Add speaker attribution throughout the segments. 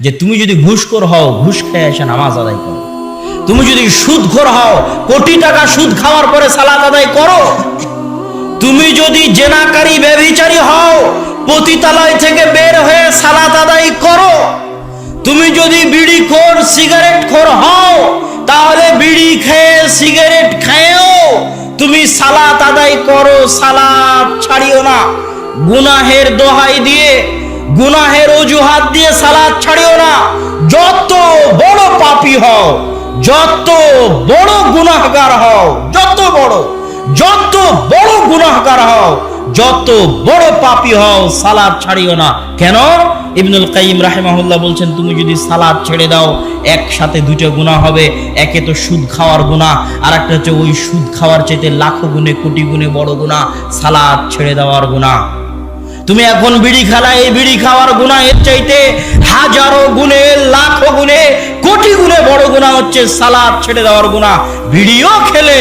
Speaker 1: যে তুমি যদি ঘুষখোর হও, ঘুষ খেয়ে এসে নামাজ আদায় করো। তুমি যদি সুদখোর হও, কোটি টাকা সুদ খাওয়ার পরে সালাত আদায় করো। তুমি যদি জেনাকারী ব্যভিচারী হও, পতিতালয় থেকে বের হয়ে সালাত আদায় করো। তুমি যদি বিড়ি খোর, সিগারেট খোর হও, তাহলে বিড়ি খেয়ে সিগারেট খেয়েও। তুমি সালাত আদায় করো, সালাত ছাড়িও না। গুনাহের দোহাই দিয়ে গুনাহের অজুহাত দিয়ে সালাদ ছাড়িও না। যত বড় পাপী হও, যত বড় গুনাহগার হও, যত বড় যত বড় গুনাহগার হও, যত বড় পাপী হও, সালাদ ছাড়িও না। কেন? ইবনুল কাইম রাহেমাহুল্লাহ বলছেন, তুমি যদি সালাদ ছেড়ে দাও, একসাথে দুটো গুণা হবে। একে তো সুদ খাওয়ার গুণা আর একটা হচ্ছে ওই সুদ খাওয়ার চাইতে লাখো গুণে, কোটি গুণে বড় গুণা সালাদ ছেড়ে দেওয়ার গুণা তুমি এখন বিড়ি খেলা, এই বিড়ি খাওয়ার গুণা এর চাইতে হাজারো গুণে, লাখো গুণে, কোটি গুণে বড় গুণা হচ্ছে সালাদ, ছেড়ে দেওয়ার গুণা। বিড়িও খেলে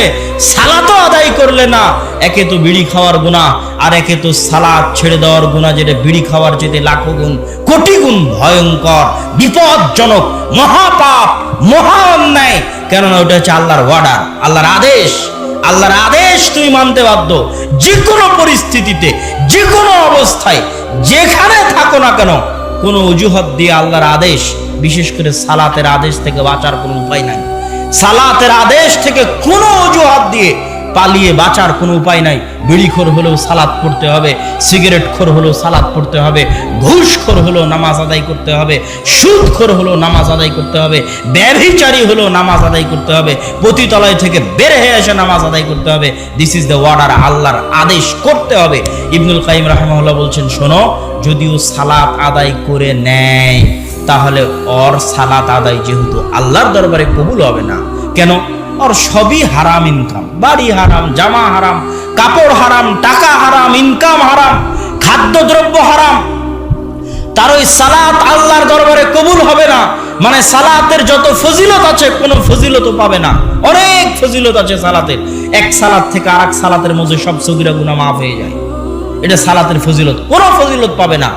Speaker 1: সালাতও আদায় করলে না। একে তো বিড়ি খাওয়ার গুণা, আর একে তো সালাদ ছেড়ে দেওয়ার গুণা যেটা বিড়ি খাওয়ার যেতে লাখো গুণ, কোটি গুণ ভয়ঙ্কর, বিপজ্জনক, মহাপাপ মহা অন্যায় কেননা ওটা হচ্ছে আল্লাহর ওয়ার্ডার আল্লাহর আদেশ। আল্লাহর আদেশ তুমি মানতে বাধ্য। যে কোনো পরিস্থিতিতে যে কোনো অবস্থায়, যেখানে থাকো না কেন, কোনো অজুহাত দিয়ে আল্লাহর আদেশ, বিশেষ করে সালাতের আদেশ থেকে বাঁচার কোনো উপায় নাই। সালাতের আদেশ থেকে কোনো অজুহাত দিয়ে পালিয়ে বাঁচার কোনো উপায় নাই। বিড়িখোর হলেও সালাদ পড়তে হবে সিগারেট খোর হলেও সালাদ পড়তে হবে, ঘুষখোর হলেও নামাজ আদায় করতে হবে, সুদখোর হলেও নামাজ আদায় করতে হবে, ব্যভিচারী হলেও নামাজ আদায় করতে হবে, পতিতলয় থেকে বের হয়ে এসে নামাজ আদায় করতে হবে। দিস ইজ দ্য ওয়ার্ডার আল্লাহর আদেশ করতে হবে। ইবনুল কাইম রাহমাহুল্লাহ বলছেন, শোনো, যদিও সালাত আদায় করে নেয়, তাহলে ওর সালাত আদায় যেহেতু আল্লাহর দরবারে কবুল হবে না। কেন? ওর সবই হারাম ইনকাম বাড়ি হারাম, জামা হারাম, কাপড় হারাম, টাকা হারাম ইনকাম হারাম, খাদ্যদ্রব্য হারাম। তার ওই সালাত আল্লাহর দরবারে কবুল হবে না। মানে সালাতের যত ফজিলত আছে, কোনো ফজিলত পাবে না। অনেক ফজিলত আছে সালাতের। এক সালাত থেকে আরেক সালাতের মধ্যে সব সগিরা গুণা মাফ হয়ে যায়। এটা সালাতের ফজিলত। কোনো ফজিলত পাবে না।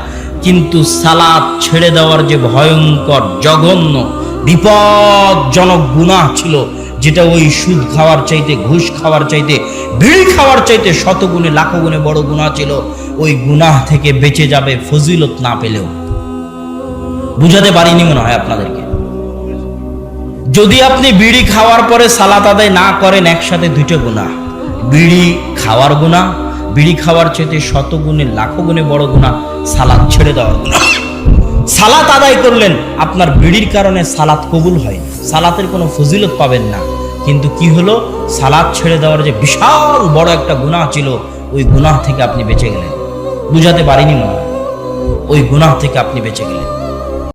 Speaker 1: কিন্তু সালাত ছেড়ে দেওয়ার যে ভয়ঙ্কর, জঘন্য, বিপজ্জনক গুনাহ ছিল যেটা ওই সুদ খাওয়ার চাইতে, ঘুষ খাওয়ার চাইতে, বিড়ি খাওয়ার চাইতে শত গুণে লাখো গুণে বড় গুনাহ ছিল, ওই গুনাহ থেকে বেঁচে যাবে ফজিলত না পেলেও। বুঝাতে পারিনি মনে হয় আপনাদেরকে। যদি আপনি বিড়ি খাওয়ার পরে সালাত আদায় না করেন, একসাথে দুটো গুণা। বিড়ি খাওয়ার গুণা, বিড়ি খাওয়ার চাইতে শত গুণে লাখো গুণে বড় গুণা, সালাদ ছেড়ে দেওয়ার গুণা। সালাত আদায় করলেন, আপনার বিড়ির কারণে সালাত কবুল হয় সালাতের কোনো ফজিলত পাবেন না। কিন্তু কি হলো? সালাদ ছেড়ে দেওয়ার যে বিশাল বড় একটা গুনাহ ছিল, ওই গুনাহ থেকে আপনি বেঁচে গেলেন। বুঝাতে পারিনি মনে ওই গুনাহ থেকে আপনি বেঁচে গেলেন।